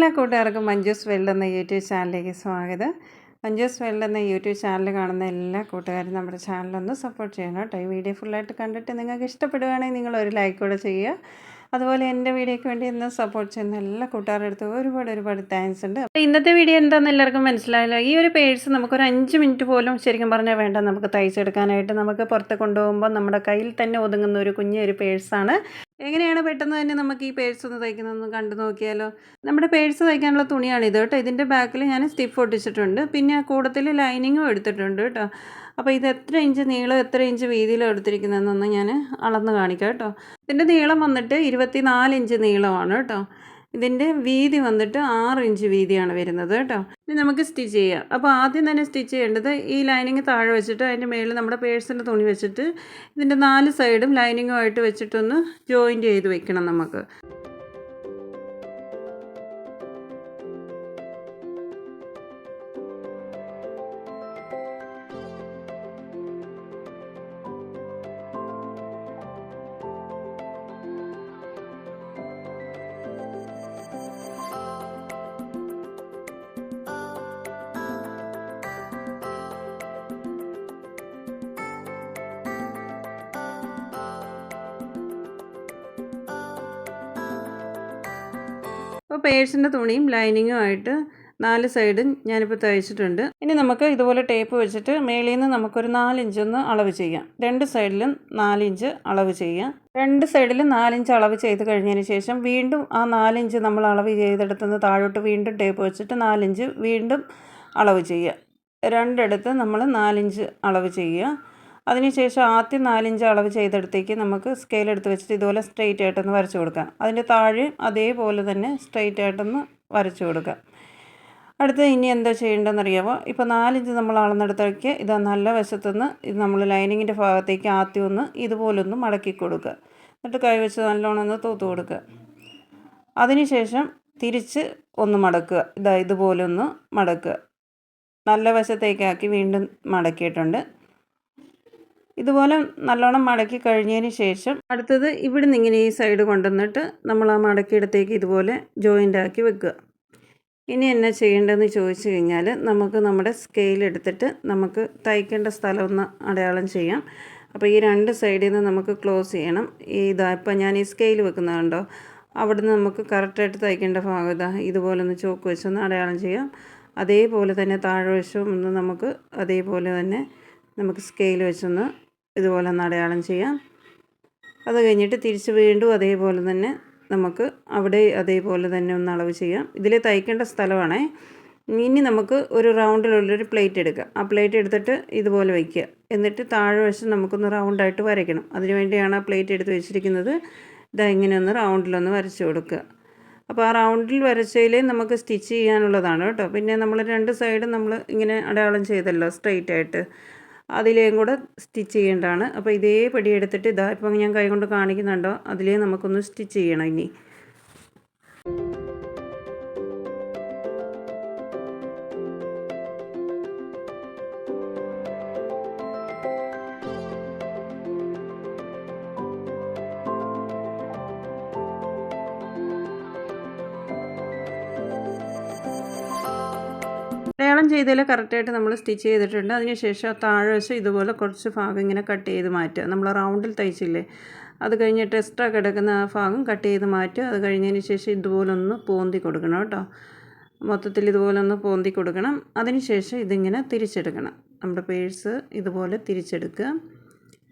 എല്ലാ കൂട്ടുകാർക്കും മഞ്ജൂസ് വേൾഡ് എന്ന യൂട്യൂബ് ചാനലിലേക്ക് സ്വാഗതം. മഞ്ജൂസ് വേൾഡ് എന്ന യൂട്യൂബ് ചാനൽ കാണുന്ന എല്ലാ കൂട്ടുകാരും നമ്മുടെ ചാനലൊന്ന് സപ്പോർട്ട് ചെയ്യണം കേട്ടോ. ഈ വീഡിയോ ഫുള്ളായിട്ട് കണ്ടിട്ട് നിങ്ങൾക്ക് ഇഷ്ടപ്പെടുകയാണെങ്കിൽ നിങ്ങൾ ഒരു ലൈക്ക് കൂടെ ചെയ്യുക. അതുപോലെ എന്റെ വീഡിയോയ്ക്ക് വേണ്ടി ഇന്ന് സപ്പോർട്ട് ചെയ്യുന്ന എല്ലാ കൂട്ടുകാരുടെ അടുത്ത് ഒരുപാട് ഒരുപാട് താങ്ക്സ് ഉണ്ട്. അപ്പോൾ ഇന്നത്തെ വീഡിയോ എന്താണെന്ന് എല്ലാവർക്കും മനസ്സിലായല്ലോ. ഈ ഒരു പേഴ്സ് നമുക്കൊരു അഞ്ച് മിനിറ്റ് പോലും ശരിക്കും പറഞ്ഞാൽ വേണ്ട. നമുക്ക് തയ്ച്ചെടുക്കാനായിട്ട് നമുക്ക് പുറത്ത് കൊണ്ടുപോകുമ്പോൾ നമ്മുടെ കയ്യിൽ തന്നെ ഒതുങ്ങുന്ന ഒരു കുഞ്ഞൊരു പേഴ്സാണ്. എങ്ങനെയാണ് പെട്ടെന്ന് തന്നെ നമുക്ക് ഈ പേഴ്സ് ഒന്ന് തയ്ക്കുന്നതെന്ന് കണ്ടു നോക്കിയാലോ? നമ്മുടെ പേഴ്സ് തയ്ക്കാനുള്ള തുണിയാണ് ഇത് കേട്ടോ. ഇതിന്റെ ബാക്കിൽ ഞാൻ സ്റ്റിഫ് ഒട്ടിച്ചിട്ടുണ്ട്. പിന്നെ കൂടത്തിൽ ലൈനിങ്ങും എടുത്തിട്ടുണ്ട് കേട്ടോ. അപ്പോൾ ഇത് എത്ര ഇഞ്ച് നീളം എത്ര ഇഞ്ച് വീതിയിലും എടുത്തിരിക്കുന്നതെന്നൊന്ന് ഞാൻ അളന്ന് കാണിക്കാം കേട്ടോ. ഇതിന്റെ നീളം വന്നിട്ട് ഇരുപത്തി ഇഞ്ച് നീളമാണ് കേട്ടോ. ഇതിന്റെ വീതി വന്നിട്ട് ആറ് ഇഞ്ച് വീതിയാണ് വരുന്നത് കേട്ടോ. ഇനി നമുക്ക് സ്റ്റിച്ച് ചെയ്യാം. അപ്പോൾ ആദ്യം തന്നെ സ്റ്റിച്ച് ചെയ്യേണ്ടത് ഈ ലൈനിങ് താഴെ വെച്ചിട്ട് അതിന്റെ മുകളിൽ നമ്മുടെ പേഴ്സിന്റെ തുണി വെച്ചിട്ട് ഇതിന്റെ നാല് സൈഡും ലൈനിങ്ങുമായിട്ട് വെച്ചിട്ടൊന്ന് ജോയിന്റ് ചെയ്ത് വെക്കണം നമുക്ക്. അപ്പോൾ പേഴ്സിന്റെ തുണിയും ലൈനിങ്ങും ആയിട്ട് നാല് സൈഡും ഞാനിപ്പോൾ തയ്ച്ചിട്ടുണ്ട്. ഇനി നമുക്ക് ഇതുപോലെ ടേപ്പ് വെച്ചിട്ട് മേളിൽ നിന്ന് നമുക്കൊരു നാലിഞ്ചൊന്ന് അളവ് ചെയ്യാം. രണ്ട് സൈഡിലും നാലിഞ്ച് അളവ് ചെയ്യാം. രണ്ട് സൈഡിലും നാലിഞ്ച് അളവ് ചെയ്ത് കഴിഞ്ഞതിന് ശേഷം വീണ്ടും ആ നാലിഞ്ച് നമ്മൾ അളവ് ചെയ്തെടുത്തുനിന്ന് താഴോട്ട് വീണ്ടും ടേപ്പ് വെച്ചിട്ട് നാലിഞ്ച് വീണ്ടും അളവ് ചെയ്യുക രണ്ടിടത്ത് നമ്മൾ നാലിഞ്ച് അളവ് ചെയ്യുക അതിനുശേഷം ആദ്യം നാലിഞ്ച് അളവ് ചെയ്തെടുത്തേക്ക് നമുക്ക് സ്കെയിൽ എടുത്ത് വെച്ചിട്ട് ഇതുപോലെ സ്ട്രെയിറ്റ് ആയിട്ടൊന്ന് വരച്ചു കൊടുക്കാം. അതിന്റെ താഴെ അതേപോലെ തന്നെ സ്ട്രെയിറ്റ് ആയിട്ടൊന്ന് വരച്ചു കൊടുക്കാം. അടുത്ത് ഇനി എന്താ ചെയ്യേണ്ടതെന്ന് അറിയാമോ ഇപ്പോൾ നാലിഞ്ച് നമ്മൾ അളന്നെടുത്തേക്ക് ഇത് നല്ല വശത്തുനിന്ന് ഇത് നമ്മൾ ലൈനിങ്ങിന്റെ ഭാഗത്തേക്ക് ആദ്യം ഒന്ന് ഇതുപോലൊന്ന് മടക്കി കൊടുക്കുക. എന്നിട്ട് കൈവച്ച് നല്ലോണം ഒന്ന് തൂത്ത് കൊടുക്കുക. അതിനുശേഷം തിരിച്ച് ഒന്ന് മടക്കുക. ഇതാ ഇതുപോലെ ഒന്ന് മടക്കുക. നല്ല വശത്തേക്കാക്കി വീണ്ടും മടക്കിയിട്ടുണ്ട്. ഇതുപോലെ നല്ലോണം മടക്കി കഴിഞ്ഞതിന് ശേഷം അടുത്തത് ഇവിടെ നിന്ന് ഇങ്ങനെ ഈ സൈഡ് കൊണ്ടുവന്നിട്ട് നമ്മൾ ആ മടക്കിയിടത്തേക്ക് ഇതുപോലെ ജോയിന്റ് ആക്കി വെക്കുക. ഇനി എന്നാ ചെയ്യേണ്ടതെന്ന് ചോദിച്ചു കഴിഞ്ഞാൽ നമുക്ക് നമ്മുടെ സ്കെയിൽ എടുത്തിട്ട് നമുക്ക് തയ്ക്കേണ്ട സ്ഥലം ഒന്ന് അടയാളം ചെയ്യാം. അപ്പോൾ ഈ രണ്ട് സൈഡിൽ നിന്ന് നമുക്ക് ക്ലോസ് ചെയ്യണം. ഇതാ ഇപ്പം ഞാൻ ഈ സ്കെയിൽ വെക്കുന്നതുണ്ടോ അവിടെ നിന്ന് നമുക്ക് കറക്റ്റായിട്ട് തയ്ക്കേണ്ട ഭാഗം ഇതാ ഇതുപോലെ ഒന്ന് ചോക്ക് വെച്ചൊന്ന് അടയാളം ചെയ്യാം. അതേപോലെ തന്നെ താഴെ വശവും ഒന്ന് നമുക്ക് അതേപോലെ തന്നെ നമുക്ക് സ്കെയിൽ വെച്ചൊന്ന് ഇതുപോലെ ഒന്ന് അടയാളം ചെയ്യാം. അത് കഴിഞ്ഞിട്ട് തിരിച്ച് വീണ്ടും അതേപോലെ തന്നെ നമുക്ക് അവിടെ അതേപോലെ തന്നെ ഒന്ന് അളവ് ചെയ്യാം. ഇതിൽ തയ്ക്കേണ്ട സ്ഥലമാണേ. ഇനി നമുക്ക് ഒരു റൗണ്ടിലുള്ളൊരു പ്ലേറ്റ് എടുക്കുക ആ പ്ലേറ്റ് എടുത്തിട്ട് ഇതുപോലെ വയ്ക്കുക എന്നിട്ട് താഴെ വശം നമുക്കൊന്ന് റൗണ്ടായിട്ട് വരയ്ക്കണം. അതിനുവേണ്ടിയാണ് ആ പ്ലേറ്റ് എടുത്ത് വെച്ചിരിക്കുന്നത്. ഇതാ ഇങ്ങനെ ഒന്ന് റൗണ്ടിലൊന്ന് വരച്ച് കൊടുക്കുക. അപ്പോൾ ആ റൗണ്ടിൽ വരച്ചതിൽ നമുക്ക് സ്റ്റിച്ച് ചെയ്യാനുള്ളതാണ് കേട്ടോ. പിന്നെ നമ്മൾ രണ്ട് സൈഡും നമ്മൾ ഇങ്ങനെ അടയാളം ചെയ്തല്ലോ സ്ട്രെയിറ്റ് ആയിട്ട് അതിലേയും കൂടെ സ്റ്റിച്ച് ചെയ്യേണ്ടതാണ്. അപ്പോൾ ഇതേ പടി എടുത്തിട്ട് ഇതാ ഇപ്പം ഞാൻ കൈ കൊണ്ട് കാണിക്കുന്നുണ്ടോ? അതിലേ നമുക്കൊന്ന് സ്റ്റിച്ച് ചെയ്യണം ഇനി. അടയാളം ചെയ്തതിൽ കറക്റ്റായിട്ട് നമ്മൾ സ്റ്റിച്ച് ചെയ്തിട്ടുണ്ട്. അതിനുശേഷം താഴെ വശം ഇതുപോലെ കുറച്ച് ഭാഗം ഇങ്ങനെ കട്ട് ചെയ്ത് മാറ്റുക. നമ്മൾ റൗണ്ടിൽ തയ്ച്ചില്ലേ? അത് കഴിഞ്ഞിട്ട് എക്സ്ട്രാ കിടക്കുന്ന ആ ഭാഗം കട്ട് ചെയ്ത് മാറ്റുക. അത് കഴിഞ്ഞതിന് ശേഷം ഇതുപോലെ ഒന്ന് പോന്തി കൊടുക്കണം കേട്ടോ. മൊത്തത്തിൽ ഇതുപോലെ ഒന്ന് പോന്തി കൊടുക്കണം. അതിനുശേഷം ഇതിങ്ങനെ തിരിച്ചെടുക്കണം. നമ്മുടെ പേഴ്സ് ഇതുപോലെ തിരിച്ചെടുക്കുക.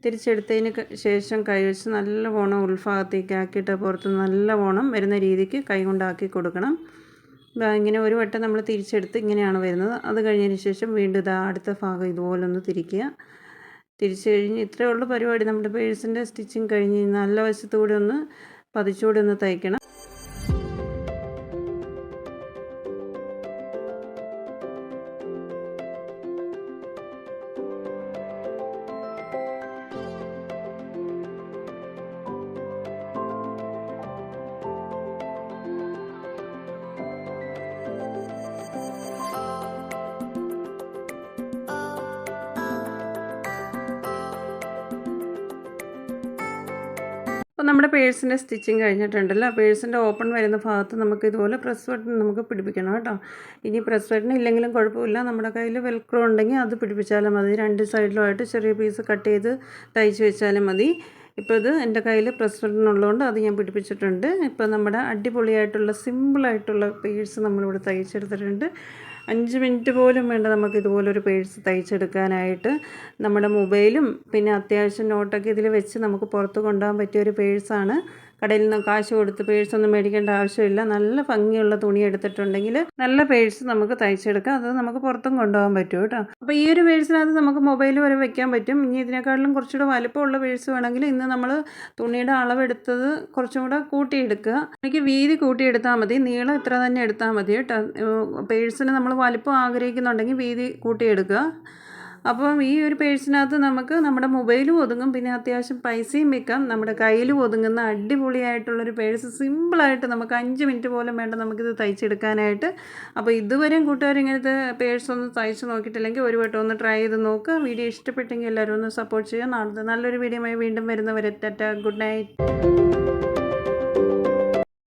തിരിച്ചെടുത്തതിന് ശേഷം കൈവച്ച് നല്ല നല്ലവണ്ണം ഉൾഭാഗത്തേക്ക് ആക്കിയിട്ട് പുറത്ത് നല്ല വണ്ണം വരുന്ന രീതിക്ക് കൈ കൊണ്ടാക്കി കൊടുക്കണം. ഇങ്ങനെ ഒരു വട്ടം നമ്മൾ തിരിച്ചെടുത്ത് ഇങ്ങനെയാണ് വരുന്നത്. അത് കഴിഞ്ഞതിന് ശേഷം വീണ്ടും ഇതാ അടുത്ത ഭാഗം ഇതുപോലെ ഒന്ന് തിരിക്കുക. തിരിച്ച് കഴിഞ്ഞ് ഇത്രയേ ഉള്ളൂ പരിപാടി. നമ്മുടെ പേഴ്സിന്റെ സ്റ്റിച്ചിങ് കഴിഞ്ഞ് നല്ല വശത്തുകൂടെ ഒന്ന് പതിച്ചുകൂടെ ഒന്ന് തയ്ക്കണം. നമ്മുടെ പേഴ്സിന്റെ സ്റ്റിച്ചിങ് കഴിഞ്ഞിട്ടുണ്ടല്ലോ. പേഴ്സിന്റെ ഓപ്പൺ വരുന്ന ഭാഗത്ത് നമുക്ക് ഇതുപോലെ പ്രസ് ബട്ടൺ നമുക്ക് പിടിപ്പിക്കണം കേട്ടോ. ഇനി പ്രസ് ബട്ടൺ ഇല്ലെങ്കിലും കുഴപ്പമില്ല. നമ്മുടെ കയ്യിൽ വെൽക്രോ ഉണ്ടെങ്കിൽ അത് പിടിപ്പിച്ചാലും മതി. രണ്ട് സൈഡിലുമായിട്ട് ചെറിയ പീസ് കട്ട് ചെയ്ത് തയ്ച്ച് വെച്ചാലും മതി. ഇപ്പോൾ ഇത് എന്റെ കയ്യിൽ പ്രസ് ബട്ടൺ ഉള്ളതുകൊണ്ട് അത് ഞാൻ പിടിപ്പിച്ചിട്ടുണ്ട്. ഇപ്പോൾ നമ്മുടെ അടിപൊളിയായിട്ടുള്ള സിമ്പിളായിട്ടുള്ള പേഴ്സ് നമ്മളിവിടെ തയ്ച്ചെടുത്തിട്ടുണ്ട്. അഞ്ച് മിനിറ്റ് പോലും വേണ്ട നമുക്ക് ഇതുപോലൊരു പേഴ്സ് തയ്ച്ചെടുക്കാനായിട്ട് നമ്മുടെ മൊബൈലും പിന്നെ അത്യാവശ്യം നോട്ടൊക്കെ ഇതിൽ വെച്ച് നമുക്ക് പുറത്ത് കൊണ്ടുപോകാൻ പറ്റിയ ഒരു പേഴ്സാണ് കടയിൽ നിന്ന് കാശ് കൊടുത്ത് പേഴ്സ് ഒന്നും മേടിക്കേണ്ട ആവശ്യമില്ല. നല്ല ഭംഗിയുള്ള തുണി എടുത്തിട്ടുണ്ടെങ്കിൽ നല്ല പേഴ്സ് നമുക്ക് തയ്ച്ചെടുക്കാം. അത് നമുക്ക് പുറത്തും കൊണ്ടുപോകാൻ പറ്റും കേട്ടോ. അപ്പോൾ ഈ ഒരു പേഴ്സിനകത്ത് നമുക്ക് മൊബൈൽ വരെ വെക്കാൻ പറ്റും. ഇനി ഇതിനേക്കാളും കുറച്ചുകൂടെ വലുപ്പമുള്ള പേഴ്സ് വേണമെങ്കിൽ ഇന്ന് നമ്മൾ തുണിയുടെ അളവെടുത്തത് കുറച്ചും കൂടെ കൂട്ടിയെടുക്കുക. എനിക്ക് വീതി കൂട്ടിയെടുത്താൽ മതി. നീളം ഇത്ര തന്നെ എടുത്താൽ മതി കേട്ടോ. പേഴ്സിന് നമ്മൾ വലുപ്പം ആഗ്രഹിക്കുന്നുണ്ടെങ്കിൽ വീതി കൂട്ടിയെടുക്കുക. അപ്പം ഈ ഒരു പേഴ്സിനകത്ത് നമുക്ക് നമ്മുടെ മൊബൈലും ഒതുങ്ങും. പിന്നെ അത്യാവശ്യം പൈസയും വെക്കാം. നമ്മുടെ കയ്യിലും ഒതുങ്ങുന്ന അടിപൊളിയായിട്ടുള്ളൊരു പേഴ്സ് സിമ്പിളായിട്ട് നമുക്ക് അഞ്ച് മിനിറ്റ് പോലും വേണ്ട നമുക്കിത് തയ്ച്ചെടുക്കാനായിട്ട്. അപ്പോൾ ഇതുവരെയും കൂട്ടുകാർ ഇങ്ങനത്തെ പേഴ്സ് ഒന്ന് തയ്ച്ച് നോക്കിയിട്ടില്ലെങ്കിൽ ഒരു വട്ടം ഒന്ന് ട്രൈ ചെയ്ത് നോക്കുക വീഡിയോ ഇഷ്ടപ്പെട്ടെങ്കിൽ എല്ലാവരും ഒന്ന് സപ്പോർട്ട് ചെയ്യുക. നാളത്തെ നല്ലൊരു വീഡിയോ വീണ്ടും വരുന്നവരെ ടാറ്റ. Good night.